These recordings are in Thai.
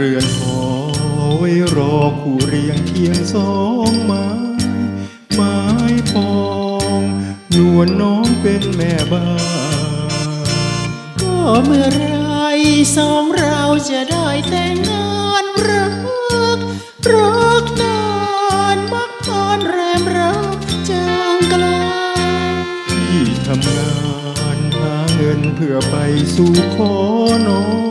รือนหอไว้รอคู่เรียงเคียงสองไม้ไม้ปองนวลน้องเป็นแม่บ้านก็เมื่อไรสองเราจะได้แต่งงานรักรักนานมักพรแรมรักจางไกลที่ทำงานหาเงินเพื่อไปสู่ขอน้อง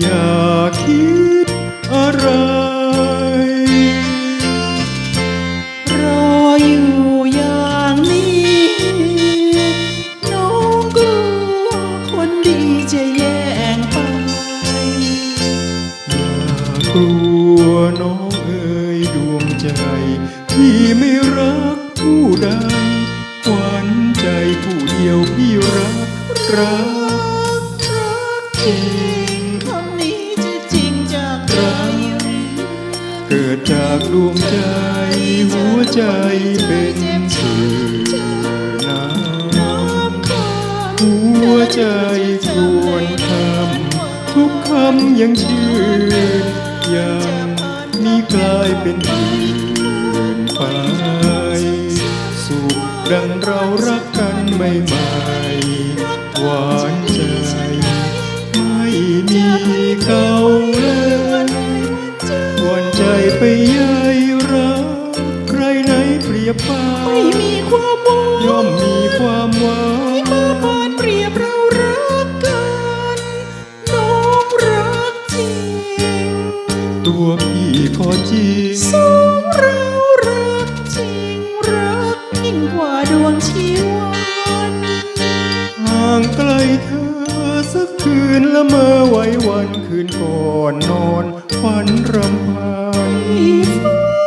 อย่าคิดอะไร รออยู่อย่างนี้ น้องกลัวคนดีจะแย่งไป อย่ากลัวน้องเอ๋ยดวงใจที่ไม่รักผู้ใดหวนใจผู้เดียวพี่รัก รัก รักจริง ดจากดวงใจ หัวใจเป็นสื่อน้น้ำหัวใจควนคำทุกคำยังชื่นยังมีกลายเป็นอื่นไป สุขดังเรารักกันไม่ไหม่หวานใจ ไม่มีเขา เปรียบปาไม่มีความหวังย่อมมีความหวังมาปานเปรียบเรารักกันน้องรักจริง ตัวพี่ขอจริงสองเรารักจริงรักยิ่งกว่าดวงชีวันห่างไกลเธอสักคืนละเมอไว้วันคืนก่อนนอนฝันรำพัน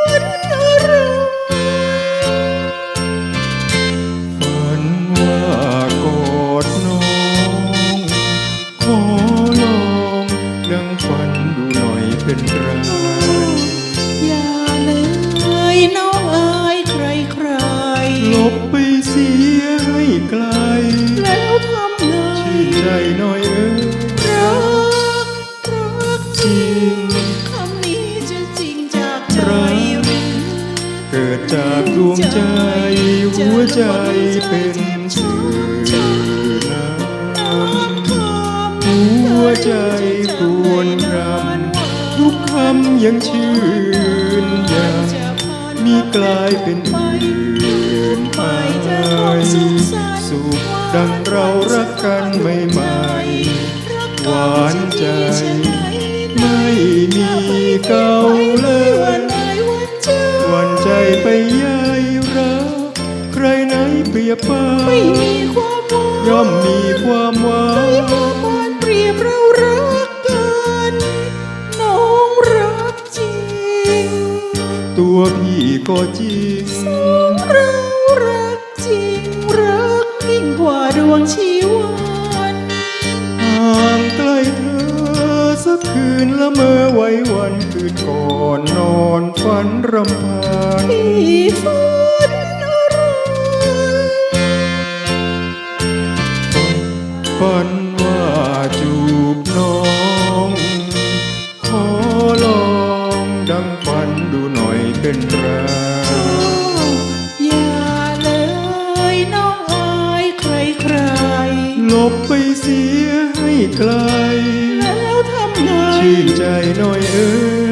ใจเป็นชื่อน้ำหัวใจครวนรำทุกคำยังชื่นยังมีกลายเป็นอื่นไปสุขดังเรารักกันไม่ไหม่หวานใจ ไม่มีเก่าเลยวัน รียบปาไม่มีความหวังย่อมมีความหวัไม่งมาปานเปรียบเรารักกันน้องรักจริง ตัวพี่ก็จริงเรารักจริง รักยิ่งกว่าดวงชีวันห่างไกลเธอสักคืนละเมอไว้วันคืนก่อนนอนฝันรำพันพี่ฝัน ฝันว่าจูบน้อง ขอลองดังฝันดูหน่อยเป็นไรอย่าเลยน้องอายใครใครลบไปเสียให้ไกล แล้วทำไงชื่นใจหน่อยเอ้ย